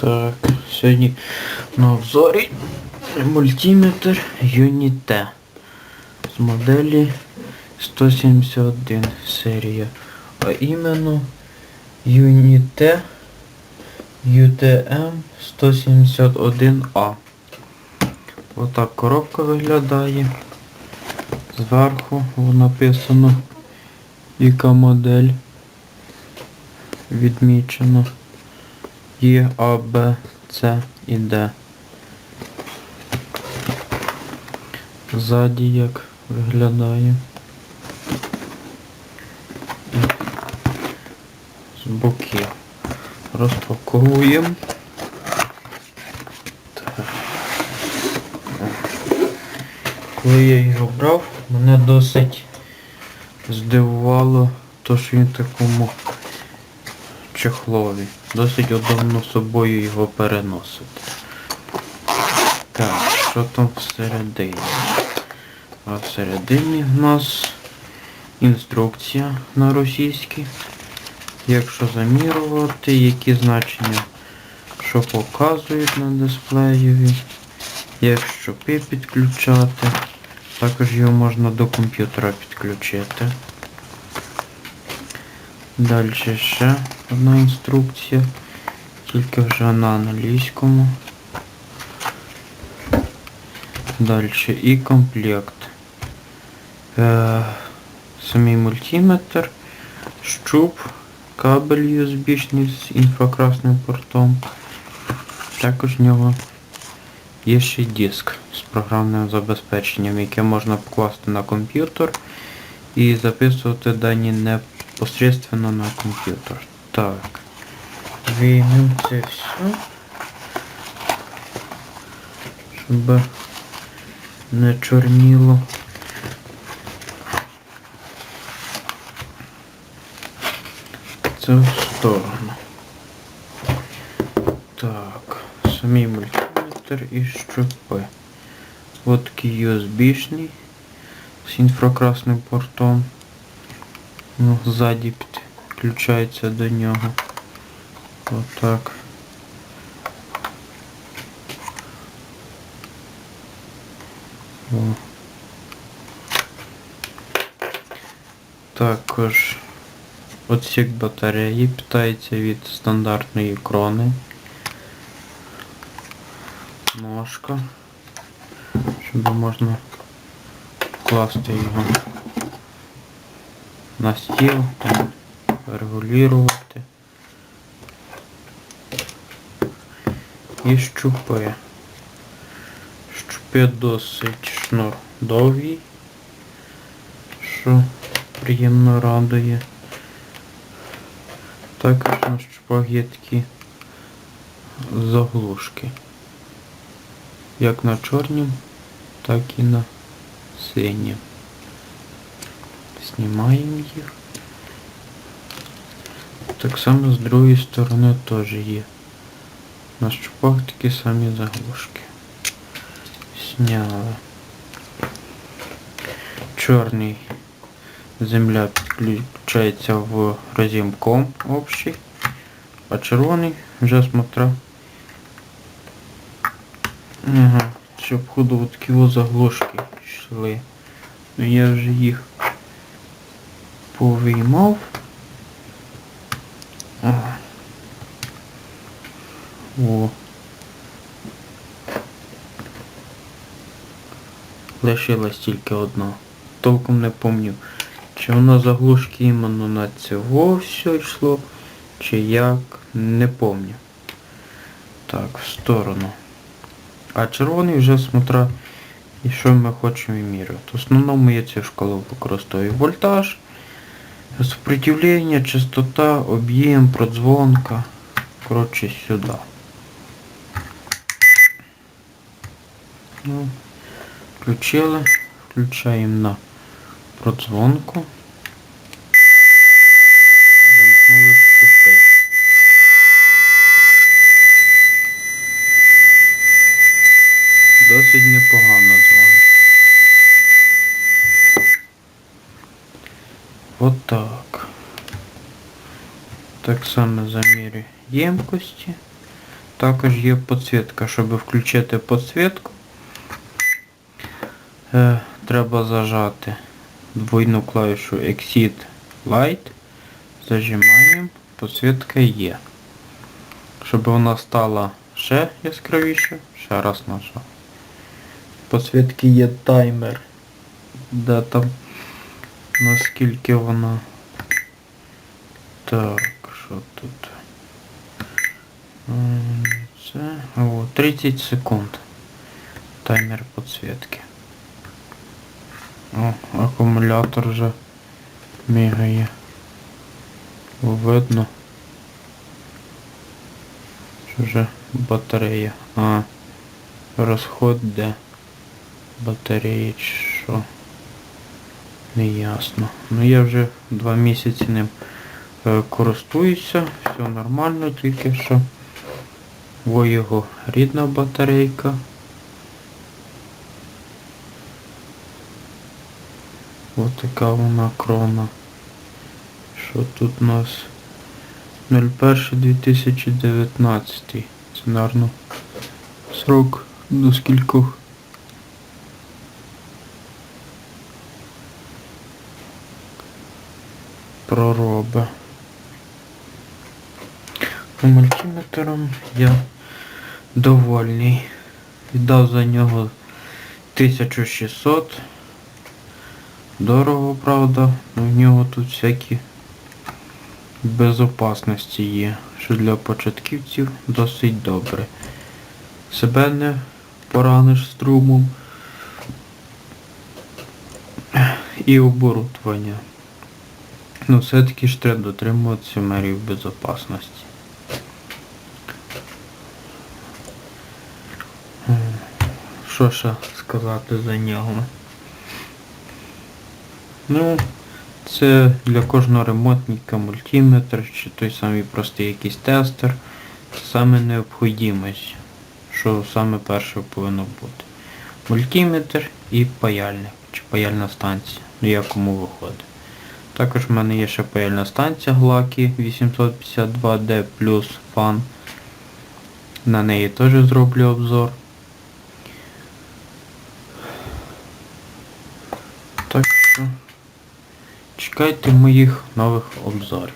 Так, сьогодні на обзорі мультиметр Unite з моделі 171 серія. А іменно Unite UTM 171A. Отак коробка виглядає. Зверху написано яка модель відмічено. Є А, Б, С і Д. Ззаді як виглядає. З боків. Розпаковуємо. Коли я його брав, мене досить здивувало то, що він такому чехлові. Досить удобно собою його переносити. Так, що там всередині? А всередині в нас інструкція на російській. Якщо замірювати, які значення, що показують на дисплеєві, як щопи підключати. Також його можна до комп'ютера підключити. Далі ще одна інструкція, тільки вже на англійському. Далі і комплект. Е, самий мультиметр, щуп, кабель USB з інфракрасним портом. Також в нього є ще диск з програмним забезпеченням, яке можна покласти на комп'ютер і записувати дані непосредственно на комп'ютер. Так. Виймемо це все. Щоб не чорніло. Це в сторону. Так, самий мультиметр і щупи. От такий USB-шний з інфракрасним портом. Ну, ззаді підключається до нього. Отак. О. Також отсік батареї питається від стандартної крони. Ножка, щоб можна класти його на стіл, регулювати. І щупи. Щупи досить шнур довгий, що приємно радує. Також на щупах є такі заглушки. Як на чорнім, так і на синім. Знімаємо їх. Так само з другої сторони теж є. На щупах такі самі заглушки. Сняли. Чорний земля підключається в розімком общий, а червоний вже смотря. Ага, щоб ходу такі заглушки йшли. Ну я вже їх повиймав. О. Лишилась тільки одна. Толком не помню. Чи воно заглушки іменно на цього все йшло, чи як, не помню. Так, в сторону. А червоний вже смотря, і що ми хочемо вимірювати. В основному я цю шкалу використовую вольтаж, сопротивлення, частота, об'єм, продзвонка. Коротше, сюди. Ну, включили, включаємо на продзвонку. Замкнули щупи. Досить непогано дзвонить. Отак. Так само замірю ємкості. також є підсвітка. Щоб включити підсвітку, е, треба зажати двойну клавішу Exit Light. Зажимаємо, підсвітка є. Щоб вона стала ще яскравіше, ще раз нажав. Підсвітки є таймер. Де там наскільки вона. Так, що тут? Це. О, 30 секунд. Таймер підсвітки. О, акумулятор вже мігає. Видно. Що вже батарея. А, розход де? Батареї чи що? Не ясно. Ну я вже два місяці ним е, користуюся, все нормально, тільки що во його рідна батарейка. Ось така вона крона. Що тут у нас? 01.2019. Це, наверно, срок до скількох. Пророби. Мультиметром я довольний. Віддав за нього 1600. Дорого, правда, но в нього тут всякі безопасності є, що для початківців досить добре. Себе не пораниш струмом і оборудовання. Ну, все-таки ж треба дотримуватися мерів безопасності. М, Що ще сказати за нього? Ну, це для кожного ремонтника мультиметр чи той самий простий якийсь тестер. Це саме необхідність, що саме перше повинно бути. Мультиметр і паяльник, чи паяльна станція, ну якому виходить. Також в мене є ще паяльна станція Глакі 852D плюс фан. На неї теж зроблю обзор. Так що чекайте моїх нових обзорів.